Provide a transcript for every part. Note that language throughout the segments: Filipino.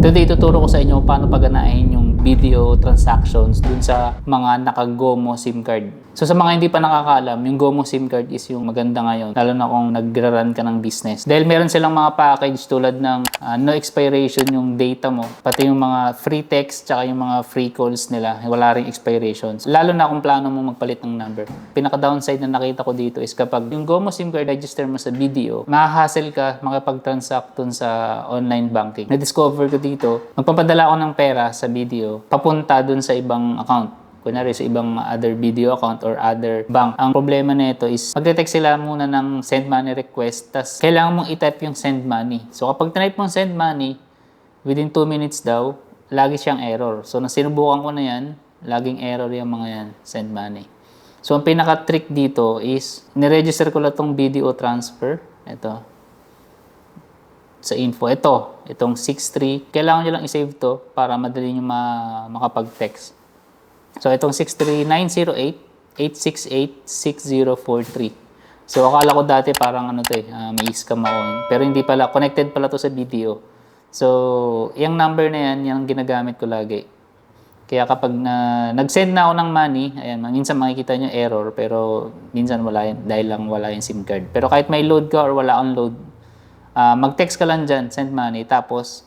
Today, tuturo ko sa inyo paano paganahin yung video transactions dun sa mga naka-GOMO SIM card. So sa mga hindi pa nakakaalam, yung GOMO SIM card is yung maganda ngayon, lalo na kung nag-run ka ng business. Dahil meron silang mga package tulad ng ah, no expiration yung data mo, pati yung mga free text, tsaka yung mga free calls nila, wala ring expirations. Lalo na kung plano mo magpalit ng number. Pinaka-downside na nakita ko dito is kapag yung GOMO SIM card register mo sa video, mahahassle ka makapag-transact dun sa online banking. Na-discover ko dito, magpapadala ako ng pera sa video, papunta dun sa ibang account. Kunwari sa ibang other video account or other bank. Ang problema nito is, magte-text sila muna ng send money request, tas kailangan mong i-type yung send money. So kapag type mong send money, within 2 minutes daw, lagi siyang error. So nang sinubukan ko na yan, laging error yung mga yan, send money. So ang pinaka-trick dito is, niregister ko lang tong video transfer. Ito. Sa info. Ito. Itong 63. Kailangan nyo lang i-save to para madali nyo ma- makapag-text. So itong 63908-868-6043. So akala ko dati parang ano to eh, ah, may scam ako. Pero hindi pala, connected pala to sa video. So, yung number na yan, yan ang ginagamit ko lagi. Kaya kapag na, nag-send na ako ng money, ayan, minsan makikita nyo error, pero minsan wala yun, dahil lang wala yung SIM card. Pero kahit may load ka or wala on load, ah, mag-text ka lang dyan, send money, tapos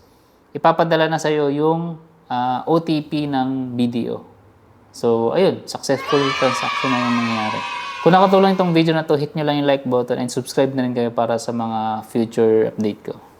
ipapadala na sa'yo yung ah, OTP ng video. So, ayun, successful transaction na yung nangyayari. Kung nakatulong itong video na to, hit nyo lang yung like button and subscribe na rin kayo para sa mga future update ko.